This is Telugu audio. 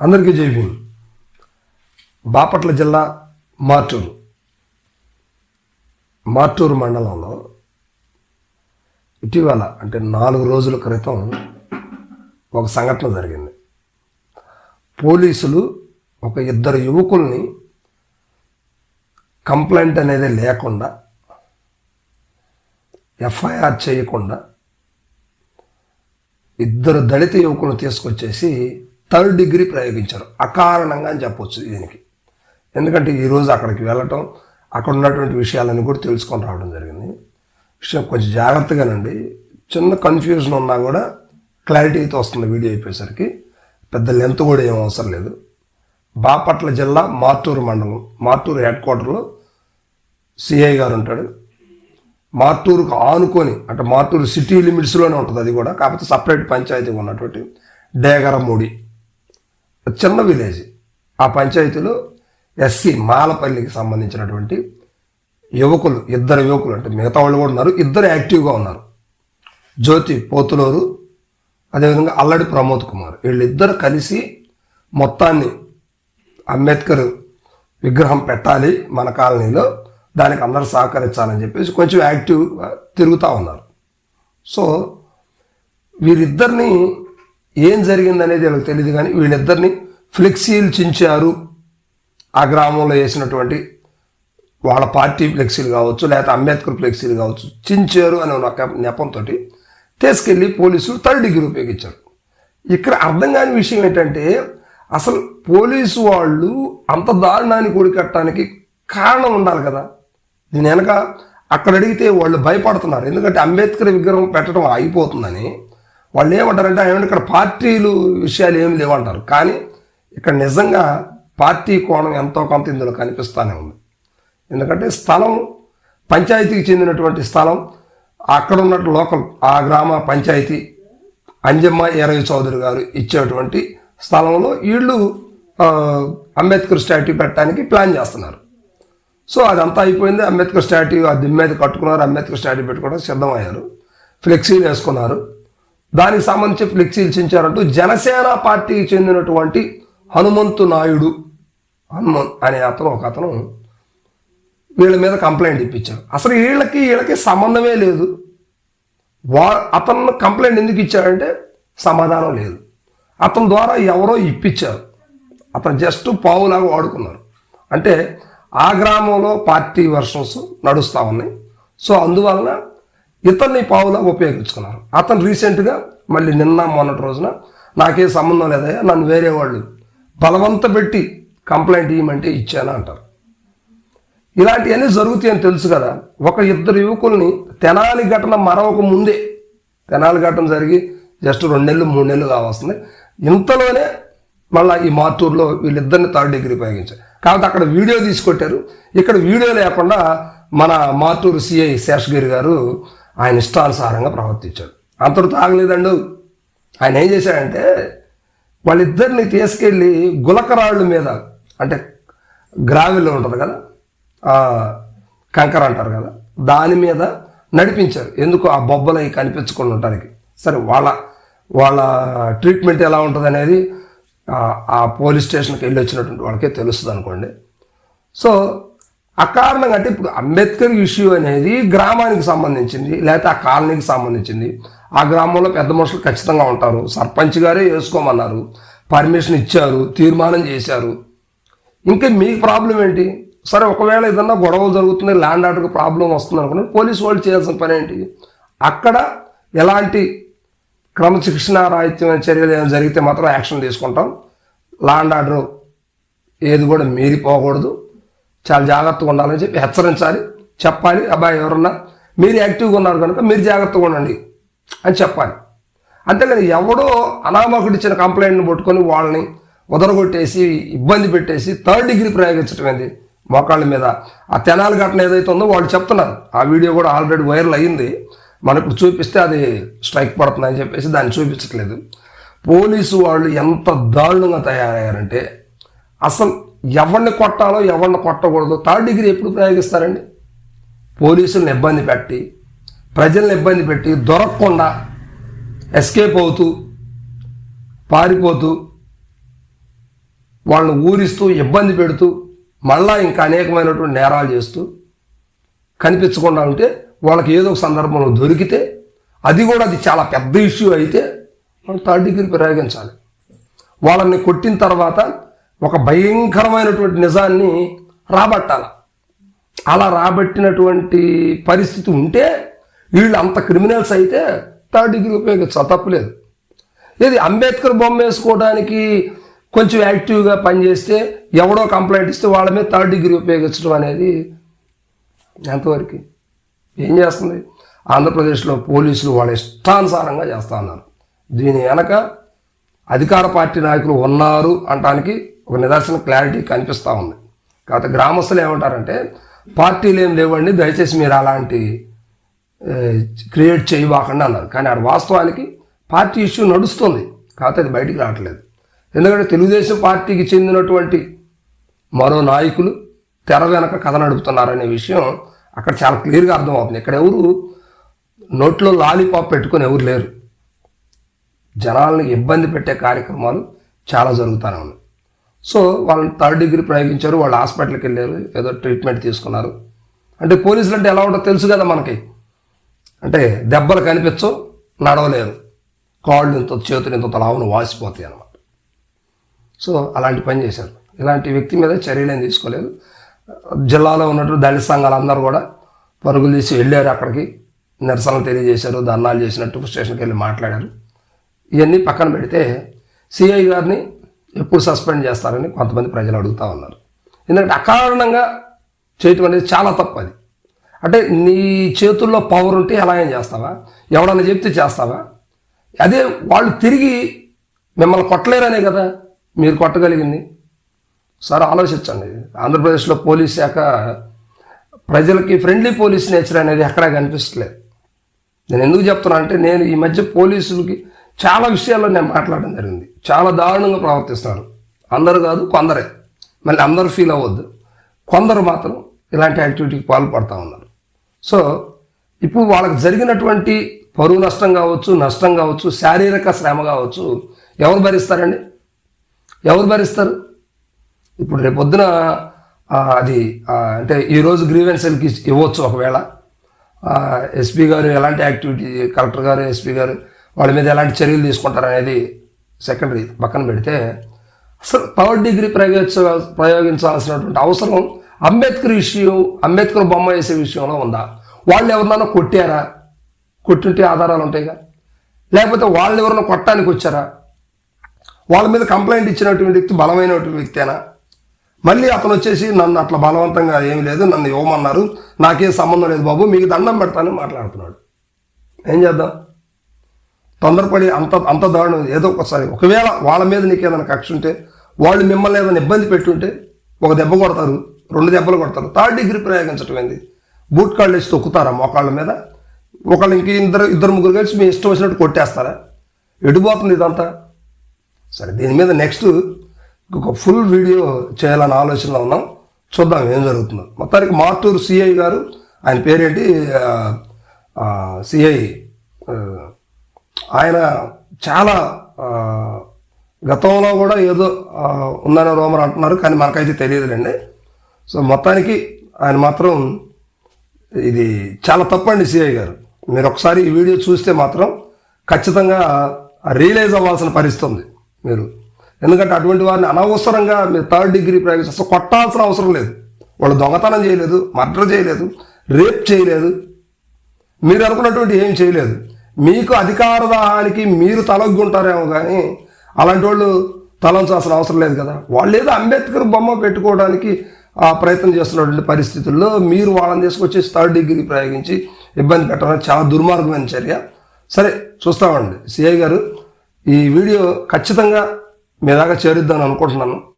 అందరికీ జై బాపట్ల జిల్లా మార్టూరు. మార్టూరు మండలంలో ఇటీవల అంటే నాలుగు రోజుల క్రితం ఒక సంఘటన జరిగింది. పోలీసులు ఒక ఇద్దరు యువకుల్ని కంప్లైంట్ అనేది లేకుండా ఎఫ్ఐఆర్ చేయకుండా ఇద్దరు దళిత యువకులను తీసుకొచ్చేసి థర్డ్ డిగ్రీ ప్రయోగించారు. అకారణంగా అని చెప్పొచ్చు దీనికి. ఎందుకంటే ఈరోజు అక్కడికి వెళ్ళటం అక్కడ ఉన్నటువంటి విషయాలన్నీ కూడా తెలుసుకొని రావడం జరిగింది. విషయం కొంచెం జాగ్రత్తగానండి. చిన్న కన్ఫ్యూజన్ ఉన్నా కూడా క్లారిటీ అయితే వస్తుంది వీడియో అయిపోయేసరికి. పెద్ద లెంత్ కూడా ఏం అవసరం లేదు. బాపట్ల జిల్లా మార్టూరు మండలం మార్టూరు హెడ్ క్వార్టర్లో సిఐ గారు ఉంటాడు. మార్టూరుకు ఆనుకొని అంటే మార్టూరు సిటీ లిమిట్స్లోనే ఉంటుంది అది కూడా. కాకపోతే సపరేట్ పంచాయతీ ఉన్నటువంటి డేగరమూడి. చిన్న విలేజ్. ఆ పంచాయతీలో ఎస్సీ మాలపల్లికి సంబంధించినటువంటి యువకులు ఇద్దరు యువకులు అంటే మిగతా వాళ్ళు కూడా ఉన్నారు ఇద్దరు యాక్టివ్గా ఉన్నారు. జ్యోతి పోతులూరు అదేవిధంగా అల్లడి ప్రమోద్ కుమార్. వీళ్ళిద్దరు కలిసి మొత్తాన్ని అంబేద్కర్ విగ్రహం పెట్టాలి మన కాలనీలో దానికి అందరూ సహకరించాలని చెప్పేసి కొంచెం యాక్టివ్గా తిరుగుతూ ఉన్నారు. సో వీరిద్దరిని ఏం జరిగిందనేది వీళ్ళకి తెలియదు కానీ వీళ్ళిద్దరిని ఫ్లెక్సీలు చించారు ఆ గ్రామంలో వేసినటువంటి వాళ్ళ పార్టీ ఫ్లెక్సీలు కావచ్చు లేకపోతే అంబేద్కర్ ఫ్లెక్సీలు కావచ్చు చించారు అనే ఒక నెపంతో తీసుకెళ్ళి పోలీసులు థర్డ్ డిగ్రీ ఉపయోగించారు. ఇక్కడ అర్థం కాని విషయం ఏంటంటే అసలు పోలీసు వాళ్ళు అంత దారుణాన్ని కూడికట్టడానికి కారణం ఉండాలి కదా. దీని వెనక అక్కడ అడిగితే వాళ్ళు భయపడుతున్నారు. ఎందుకంటే అంబేద్కర్ విగ్రహం పెట్టడం అయిపోతుందని వాళ్ళు ఏమంటారంటే ఏమంటే ఇక్కడ పార్టీలు విషయాలు ఏమి లేవంటారు కానీ ఇక్కడ నిజంగా పార్టీ కోణం ఎంతో కొంత ఇందులో కనిపిస్తూనే ఉంది. ఎందుకంటే స్థలం పంచాయతీకి చెందినటువంటి స్థలం అక్కడ ఉన్నట్టు లోకల్ ఆ గ్రామ పంచాయతీ అంజమ్మ ఎరవి చౌదరి గారు ఇచ్చేటువంటి స్థలంలో వీళ్ళు అంబేద్కర్ స్టాట్యూ పెట్టడానికి ప్లాన్ చేస్తున్నారు. సో అదంతా అయిపోయింది. అంబేద్కర్ స్టాట్యూ ఆ దిమ్మ కట్టుకున్నారు. అంబేద్కర్ స్టాట్యూ పెట్టుకోవడం సిద్ధమయ్యారు. ఫ్లెక్సీలు వేసుకున్నారు. దానికి సంబంధించి ఫ్లెక్సీలు చించారంటూ జనసేన పార్టీకి చెందినటువంటి హనుమంతు నాయుడు హనుమన్ అనే అతను ఒక అతను వీళ్ళ మీద కంప్లైంట్ ఇప్పించారు. అసలు వీళ్ళకి వీళ్ళకి సంబంధమే లేదు. వా అతను కంప్లైంట్ ఎందుకు ఇచ్చారంటే సమాధానం లేదు. అతని ద్వారా ఎవరో ఇప్పించారు. అతను జస్ట్ పావులాగా వాడుకున్నారు. అంటే ఆ గ్రామంలో పార్టీ వర్షన్స్ నడుస్తూ ఉన్నాయి. సో అందువలన ఇతన్ని పావులా ఉపయోగించుకున్నారు. అతను రీసెంట్గా మళ్ళీ నిన్న మొన్నటి రోజున నాకే సంబంధం లేదయ్యా నన్ను వేరే వాళ్ళు బలవంత పెట్టి కంప్లైంట్ ఇవ్వమంటే ఇచ్చాను అంటారు. ఇలాంటివన్నీ జరుగుతాయని తెలుసు కదా. ఒక ఇద్దరు యువకుల్ని తెనాలి ఘటన మరొక ముందే తెనాలి ఘటన జరిగి జస్ట్ రెండు నెలలు మూడు నెలలు కావాల్సింది ఇంతలోనే మళ్ళీ ఈ మార్టూర్లో వీళ్ళిద్దరిని థర్డ్ డిగ్రీ ఉపయోగించారు. కాబట్టి అక్కడ వీడియో తీసుకొట్టారు ఇక్కడ వీడియో లేకుండా మన మార్టూరు సిఐ శేషగిరి గారు ఆయన ఇష్టానుసారంగా ప్రవర్తించాడు. అంతటితో ఆగలేదండు ఆయన ఏం చేశాడంటే వాళ్ళిద్దరిని తీసుకెళ్ళి గులకరాళ్ళు మీద అంటే గ్రావిలో ఉంటుంది కదా కంకర అంటారు కదా దాని మీద నడిపించారు. ఎందుకు? ఆ బొబ్బలు అవి కనిపించకుండా ఉండడానికి సరే వాళ్ళ వాళ్ళ ట్రీట్మెంట్ ఎలా ఉంటుంది అనేది ఆ- ఆ పోలీస్ స్టేషన్కి వెళ్ళి వచ్చినటువంటి వాళ్ళకే తెలుస్తుంది అనుకోండి సో అకారణంగా అంటే ఇప్పుడు అంబేద్కర్ ఇష్యూ అనేది గ్రామానికి సంబంధించింది లేకపోతే ఆ కాలనీకి సంబంధించింది. ఆ గ్రామంలో పెద్ద మనుషులు ఖచ్చితంగా ఉంటారు. సర్పంచ్ గారే వేసుకోమన్నారు. పర్మిషన్ ఇచ్చారు తీర్మానం చేశారు. ఇంకా మీకు ప్రాబ్లం ఏంటి? సరే ఒకవేళ ఏదన్నా గొడవలు జరుగుతుంది ల్యాండ్ ఆర్డర్కి ప్రాబ్లం వస్తుంది అనుకుని పోలీసు వాళ్ళు చేయాల్సిన పని ఏంటి? అక్కడ ఎలాంటి క్రమశిక్షణ రాహిత్యమైన చర్యలు ఏమైనా జరిగితే మాత్రం యాక్షన్ తీసుకుంటాం. ల్యాండ్ ఆర్డర్ ఏది కూడా మీరిపోకూడదు. చాలా జాగ్రత్తగా ఉండాలని చెప్పి హెచ్చరించాలి. చెప్పాలి అబ్బాయి ఎవరన్నా మీరు యాక్టివ్గా ఉన్నారు కనుక మీరు జాగ్రత్తగా ఉండండి అని చెప్పాలి. అంతేకాని ఎవడో అనామకుడు ఇచ్చిన కంప్లైంట్ని పట్టుకొని వాళ్ళని ఉదరగొట్టేసి ఇబ్బంది పెట్టేసి థర్డ్ డిగ్రీ ప్రయోగించడం ఏంది? మోకాళ్ళ మీద. ఆ తెనాలి ఘటన ఏదైతే ఉందో వాళ్ళు చెప్తున్నారు. ఆ వీడియో కూడా ఆల్రెడీ వైరల్ అయ్యింది మనకు చూపిస్తే అది స్ట్రైక్ పడుతుందని చెప్పేసి దాన్ని చూపించట్లేదు. పోలీసు వాళ్ళు ఎంత దారుణంగా తయారయ్యారంటే అసలు ఎవరిని కొట్టాలో ఎవరిని కొట్టకూడదు. థర్డ్ డిగ్రీ ఎప్పుడు ప్రయోగిస్తారండి? పోలీసులను ఇబ్బంది పెట్టి ప్రజల్ని ఇబ్బంది పెట్టి దొరకకుండా ఎస్కేప్ అవుతూ పారిపోతూ వాళ్ళని ఊరిస్తూ ఇబ్బంది పెడుతూ మళ్ళా ఇంకా అనేకమైనటువంటి నేరాలు చేస్తూ కనిపించకుండా ఉంటే వాళ్ళకి ఏదో ఒక సందర్భంలో దొరికితే అది కూడా అది చాలా పెద్ద ఇష్యూ అయితే వాళ్ళు థర్డ్ డిగ్రీ ప్రయోగించాలి. వాళ్ళని కొట్టిన తర్వాత ఒక భయంకరమైనటువంటి నిజాన్ని రాబట్టాలి. అలా రాబట్టినటువంటి పరిస్థితి ఉంటే వీళ్ళు అంత క్రిమినల్స్ అయితే థర్డ్ డిగ్రీ ఉపయోగించాలి తప్పులేదు. ఇది అంబేద్కర్ బొమ్మ వేసుకోవడానికి కొంచెం యాక్టివ్గా పనిచేస్తే ఎవడో కంప్లైంట్ ఇస్తే వాళ్ళ మీద థర్డ్ డిగ్రీ ఉపయోగించడం అనేది ఎంతవరకు ఏం చేస్తుంది? ఆంధ్రప్రదేశ్లో పోలీసులు వాళ్ళ ఇష్టానుసారంగా చేస్తా ఉన్నారు. దీని వెనక అధికార పార్టీ నాయకులు ఉన్నారు అనటానికి ఒక నిదర్శన క్లారిటీ కనిపిస్తూ ఉంది. కాకపోతే గ్రామస్తులు ఏమంటారంటే పార్టీలు ఏం లేవండి దయచేసి మీరు అలాంటి క్రియేట్ చేయబాకండి అన్నారు. కానీ ఆడ వాస్తవానికి పార్టీ ఇష్యూ నడుస్తుంది. కాకపోతే అది బయటికి రావట్లేదు. ఎందుకంటే తెలుగుదేశం పార్టీకి చెందినటువంటి మరో నాయకులు తెర వెనక కథ నడుపుతున్నారనే విషయం అక్కడ చాలా క్లియర్గా అర్థమవుతుంది. ఇక్కడ ఎవరు నోట్లో లాలీపాప్ పెట్టుకొని ఎవరు లేరు. జనాలను ఇబ్బంది పెట్టే కార్యక్రమాలు చాలా జరుగుతూనే ఉన్నాయి. సో వాళ్ళని థర్డ్ డిగ్రీ ప్రయోగించారు వాళ్ళు హాస్పిటల్కి వెళ్ళారు ఏదో ట్రీట్మెంట్ తీసుకున్నారు. అంటే పోలీసులు అంటే ఎలా ఉంటుందో తెలుసు కదా మనకి. అంటే దెబ్బలు కనిపించవు నడవలేరు. కాళ్ళు ఇంత చేతులు ఇంత లావును వాసిపోతాయి అన్నమాట. సో అలాంటి పని చేశారు. ఇలాంటి వ్యక్తి మీద చర్యలు ఏం తీసుకోలేదు. జిల్లాలో ఉన్నట్టు దళిత సంఘాలు అందరూ కూడా పరుగులు తీసి వెళ్ళారు అక్కడికి. నిరసనలు తెలియజేశారు ధర్నాలు చేసినట్టు స్టేషన్కి వెళ్ళి మాట్లాడారు. ఇవన్నీ పక్కన పెడితే సిఐ గారిని ఎప్పుడు సస్పెండ్ చేస్తారని కొంతమంది ప్రజలు అడుగుతూ ఉన్నారు. ఎందుకంటే అకారణంగా చేయటం అనేది చాలా తప్పు అది. అంటే నీ చేతుల్లో పవర్ ఉంటే ఎలా ఏం చేస్తావా? ఎవడన్నా చెప్తే చేస్తావా? అదే వాళ్ళు తిరిగి మిమ్మల్ని కొట్టలేరనే కదా మీరు కొట్టగలిగింది. సార్ ఆలోచించండి. ఆంధ్రప్రదేశ్లో పోలీస్ శాఖ ప్రజలకి ఫ్రెండ్లీ పోలీస్ నేచర్ అనేది ఎక్కడా కనిపించట్లేదు నేను ఎందుకు చెప్తున్నా అంటే నేను ఈ మధ్య పోలీసులకి చాలా విషయాల్లో నేను మాట్లాడడం జరిగింది. చాలా దారుణంగా ప్రవర్తిస్తున్నారు. అందరు కాదు కొందరే. మళ్ళీ అందరూ ఫీల్ అవ్వద్దు. కొందరు మాత్రం ఇలాంటి యాక్టివిటీకి పాల్పడతా ఉన్నారు. సో ఇప్పుడు వాళ్ళకి జరిగినటువంటి పరువు నష్టం కావచ్చు నష్టం కావచ్చు శారీరక శ్రమ కావచ్చు ఎవరు భరిస్తారండి? ఎవరు భరిస్తారు? ఇప్పుడు రేపు పొద్దున అది అంటే ఈరోజు గ్రీవెన్సీలకి ఇవ్వచ్చు ఒకవేళ. ఎస్పీ గారు ఎలాంటి యాక్టివిటీ కలెక్టర్ గారు ఎస్పీ గారు వాళ్ళ మీద ఎలాంటి చర్యలు తీసుకుంటారు అనేది సెకండరీ పక్కన పెడితే అసలు థర్డ్ డిగ్రీ ప్రయోగించ ప్రయోగించాల్సినటువంటి అవసరం అంబేద్కర్ విషయం అంబేద్కర్ బొమ్మ వేసే విషయంలో ఉందా? వాళ్ళు ఎవరినైనా కొట్టారా? కొట్టుంటే ఆధారాలు ఉంటాయిగా? లేకపోతే వాళ్ళు ఎవరైనా కొట్టడానికి వచ్చారా? వాళ్ళ మీద కంప్లైంట్ ఇచ్చినటువంటి వ్యక్తి బలమైనటువంటి వ్యక్తేనా? మళ్ళీ అతను వచ్చేసి నన్ను అట్లా బలవంతంగా ఏమీ లేదు నన్ను ఇవ్వమన్నారు నాకేం సంబంధం లేదు బాబు మీకు దండం పెడతానని మాట్లాడుతున్నాడు. ఏం చేద్దాం? తొందరపడి అంత అంత దారుణం. ఏదో ఒకసారి ఒకవేళ వాళ్ళ మీద నీకు ఏదైనా కక్ష ఉంటే వాళ్ళు మిమ్మల్ని ఏదైనా ఇబ్బంది పెట్టుంటే ఒక దెబ్బ కొడతారు రెండు దెబ్బలు కొడతారు. థర్డ్ డిగ్రీ ప్రయోగించడం ఏంది? బూట్ కాళ్ళు వేసి తొక్కుతారా మోకాళ్ళ మీద? ఒకళ్ళు ఇంక ఇద్దరు ఇద్దరు ముగ్గురు కలిసి మీ ఇష్టం వచ్చినట్టు కొట్టేస్తారా? ఎడిపోతుంది ఇదంతా? సరే దీని మీద నెక్స్ట్ ఒక ఫుల్ వీడియో చేయాలని ఆలోచనలో ఉన్నాం. చూద్దాం ఏం జరుగుతుందో. మొత్తానికి మార్టూరు సిఐ గారు ఆయన పేరేంటి? సిఐ ఆయన చాలా గతంలో కూడా ఏదో ఉందని ఉందనే రోమర్ అంటున్నారు కానీ మనకైతే తెలియదులేండి. సో మొత్తానికి ఆయన మాత్రం ఇది చాలా తప్పండి సిఐ గారు. మీరు ఒకసారి ఈ వీడియో చూస్తే మాత్రం ఖచ్చితంగా రియలైజ్ అవ్వాల్సిన పరిస్థితి ఉంది మీరు. ఎందుకంటే అటువంటి వారిని అనవసరంగా మీరు థర్డ్ డిగ్రీ ప్రైవేట్ అసలు కొట్టాల్సిన అవసరం లేదు. వాళ్ళు దొంగతనం చేయలేదు మర్డర్ చేయలేదు రేప్ చేయలేదు. మీరు అనుకున్నటువంటి ఏం చేయలేదు. మీకు అధికార దాహానికి మీరు తలగ్గుంటారేమో కానీ అలాంటి వాళ్ళు తలంచాల్సిన అవసరం లేదు కదా. వాళ్ళు ఏదో అంబేద్కర్ బొమ్మ పెట్టుకోవడానికి ఆ ప్రయత్నం చేస్తున్నటువంటి పరిస్థితుల్లో మీరు వాళ్ళని తీసుకొచ్చి థర్డ్ డిగ్రీ ప్రయోగించి ఇబ్బంది పెట్టడం చాలా దుర్మార్గమైన చర్య. సరే చూస్తామండి. సిఐ గారు ఈ వీడియో ఖచ్చితంగా మీ దాకా చేరుద్దాం అనుకుంటున్నాను.